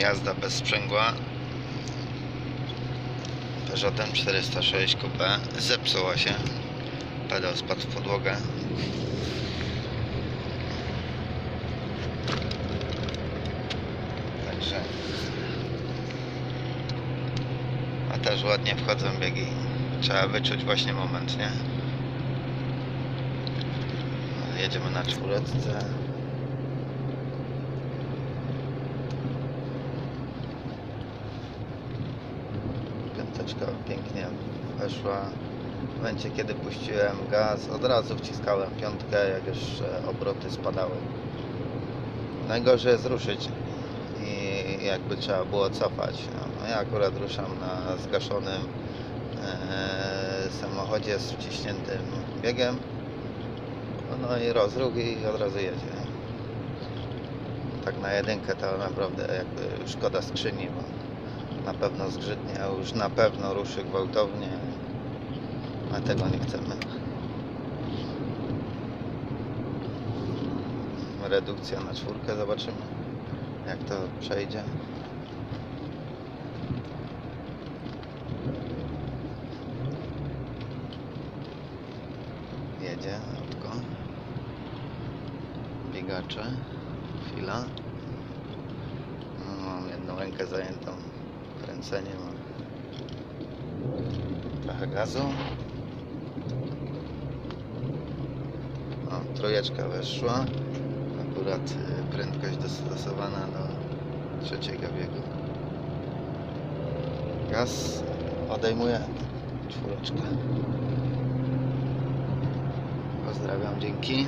Jazda bez sprzęgła. Peugeotem 406 Coupe zepsuła się. Pedał spadł w podłogę. Także. A też ładnie wchodzą biegi. Trzeba wyczuć właśnie moment, nie? Jedziemy na czwóreczce. Pięknie weszła. W momencie kiedy puściłem gaz, od razu wciskałem piątkę, jak już e, obroty spadały. Najgorzej jest ruszyć i jakby trzeba było cofać. No, ja akurat ruszam na zgaszonym e, samochodzie z wciśniętym biegiem. No i rozruch i od razu jedzie. Tak na jedynkę to naprawdę jakby szkoda skrzyni, bo na pewno zgrzytnie, a już na pewno ruszy gwałtownie. A tego nie chcemy. Redukcja na czwórkę, zobaczymy jak to przejdzie. Jedzie autko. Biegacze. Chwila. Mam jedną rękę zajętą kręceniem. Trochę gazu. O, trójeczka weszła. Akurat y, prędkość dostosowana do trzeciego biegu. Gaz odejmuje czwóreczkę. Pozdrawiam, dzięki.